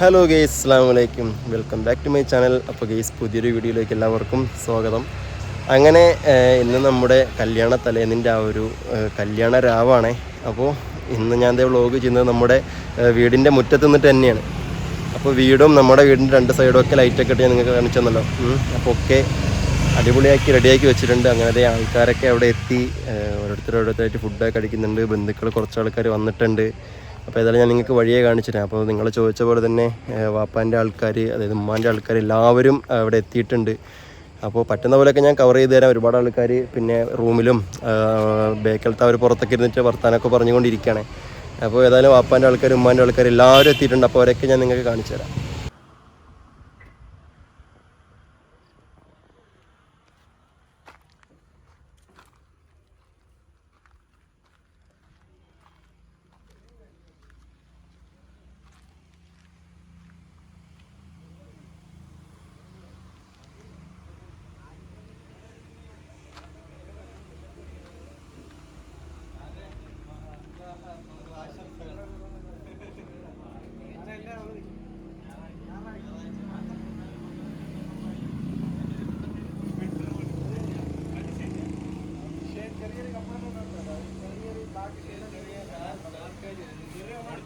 Hello guys അസ്സാം വലൈക്കും welcome back to my channel അപ്പോൾ ഗെയ്സ് പുതിയൊരു വീഡിയോയിലേക്ക് എല്ലാവർക്കും സ്വാഗതം. അങ്ങനെ ഇന്ന് നമ്മുടെ കല്യാണ തലേന്നിന്റെ ആ ഒരു കല്യാണ രാവാണേ. അപ്പോൾ ഇന്ന് ഞാൻ ദേ വ്ളോഗ് ചെയ്യുന്നത് നമ്മുടെ വീടിന്റെ മുറ്റത്ത് നിന്നിട്ട് തന്നെയാണ്. അപ്പോൾ വീടും നമ്മുടെ വീടിന്റെ രണ്ട് സൈഡും ഒക്കെ ലൈറ്റൊക്കെ ഇട്ട് ഞാൻ നിങ്ങൾക്ക് കാണിച്ചു തന്നല്ലോ. അപ്പോൾ ഒക്കെ അടിപൊളിയാക്കി റെഡിയാക്കി വെച്ചിട്ടുണ്ട്. അങ്ങനെ ദേ ആൾക്കാരൊക്കെ അവിടെ എത്തി ഓരോരുത്തർ ഓരോരുത്തരായിട്ട് ഫുഡൊക്കെ കഴിക്കുന്നുണ്ട്. ബന്ധുക്കൾ കുറച്ച് ആൾക്കാർ വന്നിട്ടുണ്ട്. അപ്പോൾ ഏതായാലും ഞാൻ നിങ്ങൾക്ക് വഴിയെ കാണിച്ചു തരാം അപ്പോൾ നിങ്ങൾ ചോദിച്ച പോലെ തന്നെ വാപ്പാന്റെ ആൾക്കാർ അതായത് ഉമ്മാന്റെ ആൾക്കാർ എല്ലാവരും അവിടെ എത്തിയിട്ടുണ്ട്. അപ്പോൾ പറ്റുന്ന പോലെയൊക്കെ ഞാൻ കവർ ചെയ്ത് തരാം. ഒരുപാട് ആൾക്കാർ പിന്നെ റൂമിലും ബേക്കലത്തെ അവർ പുറത്തൊക്കെ ഇരുന്നിട്ട് വർത്താനമൊക്കെ പറഞ്ഞുകൊണ്ടിരിക്കുകയാണ്. അപ്പോൾ ഏതായാലും വാപ്പാന്റെ ആൾക്കാർ ഉമ്മാന്റെ ആൾക്കാർ എല്ലാവരും എത്തിയിട്ടുണ്ട്. അപ്പോൾ അവരൊക്കെ ഞാൻ നിങ്ങൾക്ക് കാണിച്ചു തരാം.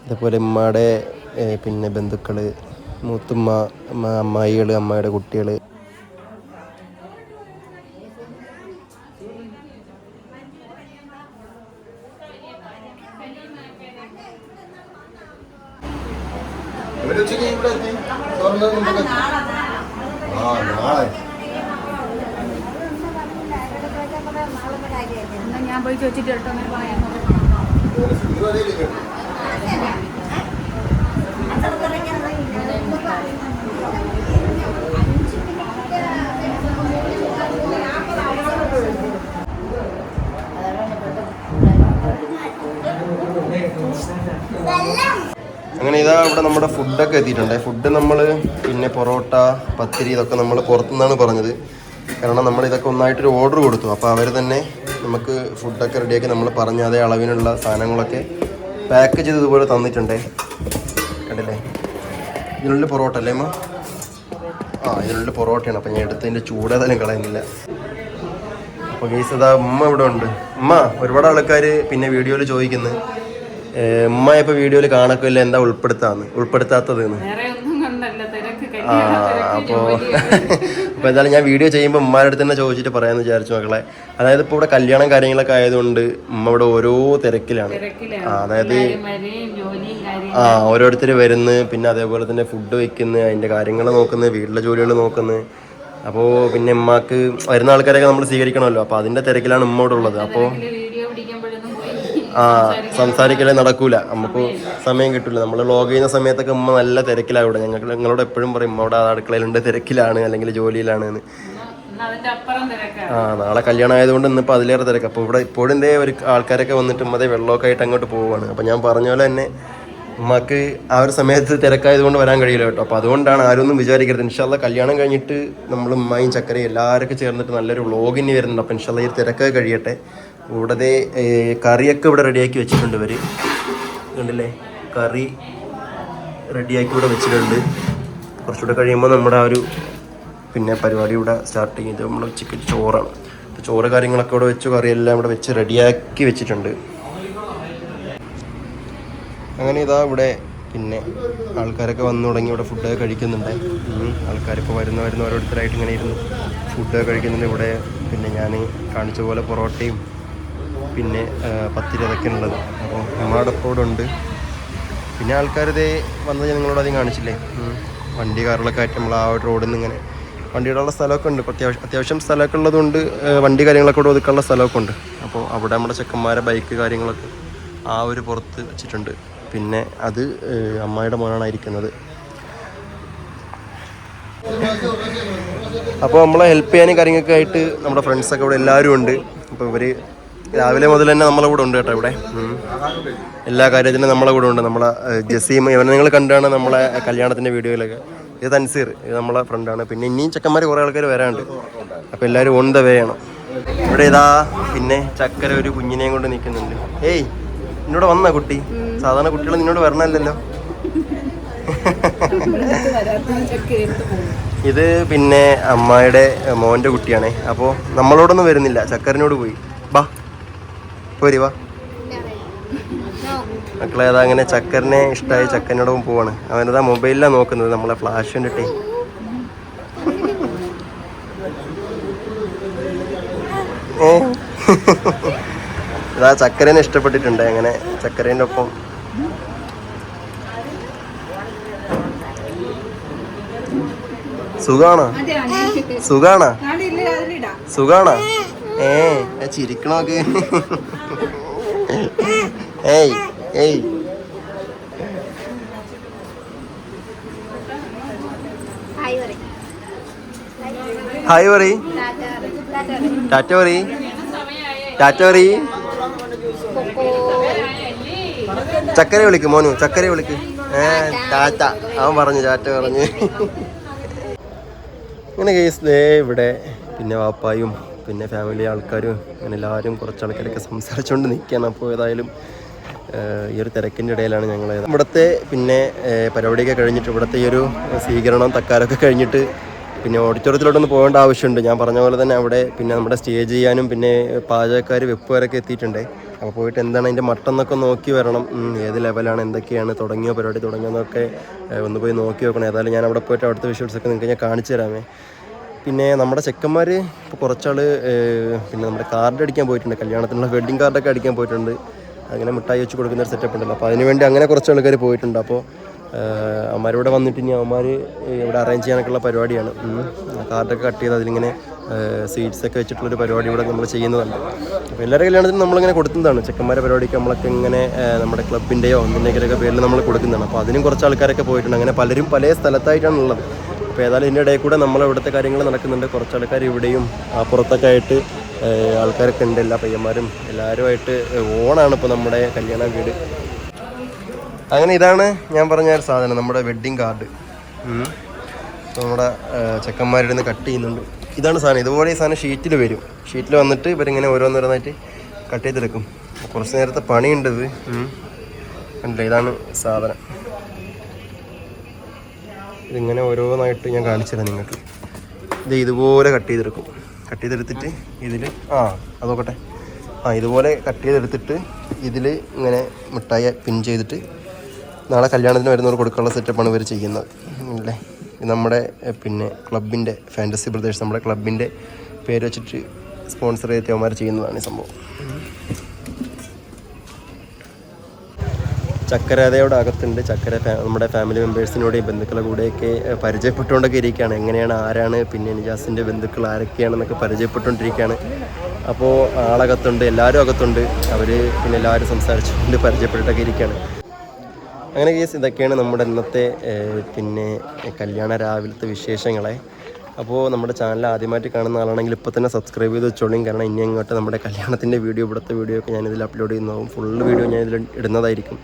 അതേപോലെ ഉമ്മയുടെ പിന്നെ ബന്ധുക്കൾ മൂത്തുമ്മ അമ്മ അമ്മായികൾ അമ്മയുടെ കുട്ടികൾ ഞാൻ പോയി ചോദിച്ചിട്ട് കേട്ടോ അങ്ങനെ ഇതാ ഇവിടെ നമ്മുടെ ഫുഡൊക്കെ എത്തിയിട്ടുണ്ട്. ഫുഡ് നമ്മൾ പിന്നെ പൊറോട്ട പത്തിരി ഇതൊക്കെ നമ്മൾ പുറത്തുനിന്നാണ് പറഞ്ഞത്. കാരണം നമ്മൾ ഇതൊക്കെ ഒന്നായിട്ടൊരു ഓർഡർ കൊടുത്തു. അപ്പോൾ അവർ തന്നെ നമുക്ക് ഫുഡൊക്കെ റെഡിയാക്കി നമ്മൾ പറഞ്ഞ അതേ അളവിനുള്ള സാധനങ്ങളൊക്കെ പാക്ക് ചെയ്ത് ഇതുപോലെ തന്നിട്ടുണ്ടേ. കണ്ടില്ലേ? ഇതിനുള്ളിൽ പൊറോട്ട അല്ലേ അമ്മ? ആ ഇതിനുള്ളിൽ പൊറോട്ടയാണ്. അപ്പം ഞാൻ എടുത്തതിന്റെ ചൂടേതായാലും കളയുന്നില്ല. അപ്പോൾ കേസ് അതാ ഉമ്മ ഇവിടെ ഉണ്ട്. ഉമ്മ ഒരുപാട് ആൾക്കാർ പിന്നെ വീഡിയോയിൽ ചോദിക്കുന്നു. ഉമ്മ ഇപ്പോൾ വീഡിയോയിൽ കാണക്കില്ല എന്താ ഉൾപ്പെടുത്താന്ന്? ഉൾപ്പെടുത്താത്തത് ആ അപ്പോൾ അപ്പോൾ എന്തായാലും ഞാൻ വീഡിയോ ചെയ്യുമ്പോൾ ഉമ്മാരുടെ അടുത്ത് തന്നെ ചോദിച്ചിട്ട് പറയാമെന്ന് വിചാരിച്ചു മക്കളെ. അതായത് ഇപ്പോൾ ഇവിടെ കല്യാണം കാര്യങ്ങളൊക്കെ ആയതുകൊണ്ട് ഉമ്മ ഇവിടെ ഓരോ തിരക്കിലാണ്. ആ അതായത് ആ ഓരോരുത്തർ വരുന്ന് പിന്നെ അതേപോലെ തന്നെ ഫുഡ് വയ്ക്കുന്നത് അതിന്റെ കാര്യങ്ങൾ നോക്കുന്നത് വീട്ടിലെ ജോലികൾ നോക്കുന്നത് അപ്പോൾ പിന്നെ ഉമ്മാക്ക് വരുന്ന ആൾക്കാരൊക്കെ നമ്മൾ സ്വീകരിക്കണമല്ലോ. അപ്പോൾ അതിന്റെ തിരക്കിലാണ് ഉമ്മ ഇവിടെ ഉള്ളത്. അപ്പോൾ ആ സംസാരിക്കലേ നടക്കൂല. നമുക്ക് സമയം കിട്ടില്ല നമ്മൾ ലോഗ് ചെയ്യുന്ന സമയത്തൊക്കെ ഉമ്മ നല്ല തിരക്കിലാണ് ഇവിടെ. ഞങ്ങൾ നിങ്ങളോട് എപ്പോഴും പറയും ഉമ്മ ഇവിടെ അടുക്കളയിലുണ്ട് തിരക്കിലാണ് അല്ലെങ്കിൽ ജോലിയിലാണ് എന്ന് ആ നാളെ കല്യാണം ആയതുകൊണ്ട് ഇന്നിപ്പോൾ അതിലേറെ തിരക്ക്. അപ്പോൾ ഇവിടെ ഇപ്പോഴും ഇതേ ഒരു ആൾക്കാരൊക്കെ വന്നിട്ട് ഉമ്മതേ വെള്ളമൊക്കെ ആയിട്ട് അങ്ങോട്ട് പോവുകയാണ് അപ്പോൾ ഞാൻ പറഞ്ഞ പോലെ തന്നെ ഉമ്മക്ക് ആ ഒരു സമയത്ത് തിരക്കായതുകൊണ്ട് വരാൻ കഴിയില്ല കേട്ടോ. അപ്പോൾ അതുകൊണ്ടാണ് ആരും ഒന്നും വിചാരിക്കരുത്. ഇൻഷാല്ല കല്യാണം കഴിഞ്ഞിട്ട് നമ്മൾ ഉമ്മയും ചക്കരയും എല്ലാവരൊക്കെ ചേർന്നിട്ട് നല്ലൊരു വ്ളോഗിന് വരുന്നുണ്ട്. അപ്പോൾ ഇൻഷാല്ല ഈ തിരക്കൊക്കെ കഴിയട്ടെ. ഇവിടെ കറിയൊക്കെ ഇവിടെ റെഡിയാക്കി വെച്ചിട്ടുണ്ട് ഇവർ കണ്ടില്ലേ? കറി റെഡിയാക്കി ഇവിടെ വെച്ചിട്ടുണ്ട്. കുറച്ചുകൂടെ കഴിയുമ്പോൾ നമ്മുടെ ആ ഒരു പിന്നെ പരിപാടി ഇവിടെ സ്റ്റാർട്ട് ചെയ്ത് നമ്മൾ ഉച്ചയ്ക്ക് ചോറാണ്. ചോറ് കാര്യങ്ങളൊക്കെ ഇവിടെ വെച്ച് കറിയെല്ലാം ഇവിടെ വെച്ച് റെഡിയാക്കി വെച്ചിട്ടുണ്ട്. അങ്ങനെ ഇതാ ഇവിടെ പിന്നെ ആൾക്കാരൊക്കെ വന്നു തുടങ്ങി. ഇവിടെ ഫുഡൊക്കെ കഴിക്കുന്നുണ്ട്. ആൾക്കാരിപ്പോൾ വരുന്ന വരുന്ന ഓരോരുത്തരായിട്ട് ഇങ്ങനെ ഇരുന്ന്. ഫുഡൊക്കെ കഴിക്കുന്നുണ്ട് ഇവിടെ. പിന്നെ ഞാൻ കാണിച്ച പോലെ പൊറോട്ടയും പിന്നെ പത്തിരതൊക്കെ ഉള്ളത് അപ്പോൾ ഉണ്ട്. പിന്നെ ആൾക്കാരിതേ വന്നത് ഞാൻ നിങ്ങളോട് അധികം കാണിച്ചില്ലേ. വണ്ടി കാറുകളൊക്കെ ആയിട്ട് നമ്മൾ ആ ഒരു റോഡിൽ നിന്ന് ഇങ്ങനെ വണ്ടിയിടാനുള്ള സ്ഥലമൊക്കെ ഉണ്ട്. അത്യാവശ്യം അത്യാവശ്യം സ്ഥലമൊക്കെ ഉള്ളതുകൊണ്ട് വണ്ടി കാര്യങ്ങളൊക്കെ കൂടെ ഒതുക്കാനുള്ള സ്ഥലമൊക്കെ ഉണ്ട്. അപ്പോൾ അവിടെ നമ്മുടെ ചെക്കന്മാരെ ബൈക്ക് കാര്യങ്ങളൊക്കെ ആ ഒരു പുറത്ത് വെച്ചിട്ടുണ്ട്. പിന്നെ അത് അമ്മായിയുടെ മോനാണ് ഇരിക്കുന്നത് അപ്പോൾ നമ്മളെ ഹെൽപ്പ് ചെയ്യാനും കാര്യങ്ങളൊക്കെ ആയിട്ട് നമ്മുടെ ഫ്രണ്ട്സൊക്കെ ഇവിടെ എല്ലാവരും ഉണ്ട്. അപ്പോൾ ഇവർ രാവിലെ മുതൽ തന്നെ നമ്മളെ കൂടെ ഉണ്ട് കേട്ടോ ഇവിടെ. എല്ലാ കാര്യത്തിനും നമ്മളെ കൂടെ ഉണ്ട്. നമ്മളെ ജസീം ഇവനെ നിങ്ങൾ കണ്ടാണ് നമ്മളെ കല്യാണത്തിന്റെ വീഡിയോയിലൊക്കെ. ഇത് തൻസീർ ഇത് നമ്മളെ ഫ്രണ്ടാണ് പിന്നെ ഇനിയും ചെക്കന്മാർ കുറേ ആൾക്കാർ വരാനുണ്ട്. അപ്പോൾ എല്ലാവരും ഓൺ ദ വേ ആണ്. ഇവിടെ ഇതാ പിന്നെ ചക്കര ഒരു കുഞ്ഞിനെയും കൊണ്ട് നിൽക്കുന്നുണ്ട്. ഏയ് എന്നോട് വന്ന കുട്ടി? സാധാരണ കുട്ടികൾ നിന്നോട് വരണമല്ലല്ലോ ഇത് പിന്നെ അമ്മായിയുടെ മോന്റെ കുട്ടിയാണേ. അപ്പോൾ നമ്മളോടൊന്നും വരുന്നില്ല. ചക്കരനോട് പോയി. ബാ. പോരി വാ മക്കളെ അതാ അങ്ങനെ ചക്കറിനെ ഇഷ്ടമായി ചക്കനോടൊപ്പം പോവാണ്. അവനതാ മൊബൈലിലാണ് നോക്കുന്നത് നമ്മളെ ഫ്ലാഷ് കണ്ടിട്ടേ ഏ? അതാ ചക്കരനെ ഇഷ്ടപ്പെട്ടിട്ടുണ്ട് അങ്ങനെ ചക്കരേന്റെ ഒപ്പം. സുഖാണോ? സുഖാണോ? സുഖാണോ? ഏ ചിരിക്കണോക്ക് ഏയ് ഏയ്. ഹായ് പറ ടാറ്റ പറ ടാറ്റ പറ ചക്കര വിളിക്ക് മോനു ചക്കര വിളിക്ക്. ഏ ടാറ്റ. അവൻ പറഞ്ഞു ടാറ്റ പറഞ്ഞു. ഇങ്ങനെ കേസ് ദേ ഇവിടെ പിന്നെ വാപ്പായും പിന്നെ ഫാമിലി ആൾക്കാരും അങ്ങനെ എല്ലാവരും കുറച്ച് ആൾക്കാരൊക്കെ സംസാരിച്ചുകൊണ്ട് നിൽക്കുകയാണ് അപ്പോൾ ഏതായാലും ഈ ഒരു തിരക്കിന്റെ ഇടയിലാണ് ഞങ്ങൾ ഇവിടുത്തെ പിന്നെ പരിപാടിയൊക്കെ കഴിഞ്ഞിട്ട് ഇവിടുത്തെ ഈ ഒരു സ്വീകരണം തക്കാരൊക്കെ കഴിഞ്ഞിട്ട് പിന്നെ ഓഡിറ്റോറിയത്തിലോട്ടൊന്ന് പോകേണ്ട ആവശ്യമുണ്ട്. ഞാൻ പറഞ്ഞ പോലെ തന്നെ അവിടെ പിന്നെ നമ്മുടെ സ്റ്റേജ് ചെയ്യാനും പിന്നെ പാചകക്കാർ വെപ്പുകാരൊക്കെ എത്തിയിട്ടുണ്ട്. അപ്പോൾ പോയിട്ട് എന്താണ് അതിന്റെ മട്ടെന്നൊക്കെ നോക്കി വരണം. ഏത് ലെവലാണ് എന്തൊക്കെയാണ് തുടങ്ങിയോ പരിപാടി തുടങ്ങിയെന്നൊക്കെ എന്നൊക്കെ ഒന്ന് പോയി നോക്കി വെക്കണം ഏതായാലും ഞാൻ അവിടെ പോയിട്ട് അവിടുത്തെ വിഷ്വൽസൊക്കെ നിങ്ങൾക്ക് ഞാൻ കാണിച്ചു തരാമേ. പിന്നെ നമ്മുടെ ചെക്കന്മാർ ഇപ്പോൾ കുറച്ചാൾ പിന്നെ നമ്മുടെ കാർഡ് അടിക്കാൻ പോയിട്ടുണ്ട്. കല്യാണത്തിനുള്ള വെഡ്ഡിങ് കാർഡൊക്കെ അടിക്കാൻ പോയിട്ടുണ്ട്. അങ്ങനെ മിഠായി വെച്ച് കൊടുക്കുന്ന ഒരു സെറ്റപ്പ് ഉണ്ടല്ലോ. അപ്പോൾ അതിനുവേണ്ടി അങ്ങനെ കുറച്ച് ആൾക്കാർ പോയിട്ടുണ്ട് അപ്പോൾ അവന്മാരിവിടെ വന്നിട്ട് ഇനി അവന്മാർ ഇവിടെ അറേഞ്ച് ചെയ്യാനൊക്കെയുള്ള പരിപാടിയാണ്. കാർഡൊക്കെ കട്ട് ചെയ്ത് അതിലിങ്ങനെ സ്വീറ്റ്സ് ഒക്കെ വെച്ചിട്ടുള്ളൊരു പരിപാടി ഇവിടെ നമ്മൾ ചെയ്യുന്നതാണ്. അപ്പോൾ എല്ലാവരുടെ കല്യാണത്തിനും നമ്മളിങ്ങനെ കൊടുക്കുന്നതാണ്. ചെക്കന്മാരെ പരിപാടിക്ക് നമ്മളൊക്കെ ഇങ്ങനെ നമ്മുടെ ക്ലബിന്റെയോ എന്തിന്റെയൊക്കെ പേരിൽ നമ്മൾ കൊടുക്കുന്നതാണ്. അപ്പോൾ അതിനും കുറച്ച് ആൾക്കാരൊക്കെ പോയിട്ടുണ്ട്. അങ്ങനെ പലരും പല സ്ഥലത്തായിട്ടാണ് ഉള്ളത് അപ്പോൾ ഏതായാലും ഇതിന്റെ ഇടയിൽ കൂടെ നമ്മൾ ഇവിടുത്തെ കാര്യങ്ങൾ നടക്കുന്നുണ്ട്. കുറച്ച് ആൾക്കാർ ഇവിടെയും അപ്പുറത്തൊക്കെ ആയിട്ട് ആൾക്കാരൊക്കെ ഉണ്ട്. എല്ലാ പയ്യന്മാരും എല്ലാവരുമായിട്ട് ഓണാണ് ഇപ്പോൾ നമ്മുടെ കല്യാണ വീട്. അങ്ങനെ ഇതാണ് ഞാൻ പറഞ്ഞ ഒരു സാധനം നമ്മുടെ വെഡ്ഡിങ് കാർഡ് നമ്മുടെ ചെക്കന്മാരുടെ നിന്ന് കട്ട് ചെയ്യുന്നുണ്ട്. ഇതാണ് സാധനം. ഇതുപോലെ ഈ സാധനം ഷീറ്റിൽ വരും. ഷീറ്റിൽ വന്നിട്ട് ഇവരിങ്ങനെ ഓരോന്നോരോന്നായിട്ട് കട്ട് ചെയ്തെടുക്കും. കുറച്ച് നേരത്തെ പണിയുണ്ട് ഇത്. ഉം. ഇതാണ് സാധനം. ഇതിങ്ങനെ ഓരോന്നായിട്ട് ഞാൻ കാണിച്ചു തരാം നിങ്ങൾക്ക്. ഇത് ഇതുപോലെ കട്ട് ചെയ്തെടുക്കും. കട്ട് ചെയ്തെടുത്തിട്ട് ഇതിൽ ആ അതോക്കട്ടെ. ആ ഇതുപോലെ കട്ട് ചെയ്തെടുത്തിട്ട് ഇതിൽ ഇങ്ങനെ മിഠായി പിൻ ചെയ്തിട്ട് നാളെ കല്യാണത്തിന് വരുന്നവർ കൊടുക്കാനുള്ള സെറ്റപ്പാണ് ഇവർ ചെയ്യുന്നത്. അല്ലേ? നമ്മുടെ പിന്നെ ക്ലബിന്റെ ഫാന്റസി ബ്രദേഴ്സ് നമ്മുടെ ക്ലബിന്റെ പേര് വെച്ചിട്ട് സ്പോൺസർ ചെയ്ത് അവന്മാർ ചെയ്യുന്നതാണ് ഈ സംഭവം. ചക്കര അതയുടെ അകത്തുണ്ട് ചക്കര നമ്മുടെ ഫാമിലി മെമ്പേഴ്സിനോടെയും ബന്ധുക്കളുടെ കൂടെയൊക്കെ പരിചയപ്പെട്ടുകൊണ്ടൊക്കെ ഇരിക്കുകയാണ്. എങ്ങനെയാണ് ആരാണ് പിന്നെ നിജാസിന്റെ ബന്ധുക്കൾ ആരൊക്കെയാണെന്നൊക്കെ പരിചയപ്പെട്ടുകൊണ്ടിരിക്കുകയാണ്. അപ്പോൾ ആളകത്തുണ്ട് എല്ലാവരും അകത്തുണ്ട്. അവർ പിന്നെ എല്ലാവരും സംസാരിച്ചുകൊണ്ട് പരിചയപ്പെട്ടിട്ടൊക്കെ ഇരിക്കുകയാണ്. അങ്ങനെ കേസ് ഇതൊക്കെയാണ് നമ്മുടെ ഇന്നത്തെ പിന്നെ കല്യാണ രാവിലത്തെ വിശേഷങ്ങളെ. അപ്പോൾ നമ്മുടെ ചാനൽ ആദ്യമായിട്ട് കാണുന്ന ആളാണെങ്കിൽ ഇപ്പോൾ തന്നെ സബ്സ്ക്രൈബ് ചെയ്ത് വെച്ചോളിയും കാരണം ഇനി അങ്ങോട്ട് നമ്മുടെ കല്യാണത്തിന്റെ വീഡിയോ ഇവിടുത്തെ വീഡിയോ ഒക്കെ ഞാനിതിൽ അപ്ലോഡ് ചെയ്യുന്നതാവും. ഫുൾ വീഡിയോ ഞാൻ ഇടുന്നതായിരിക്കും.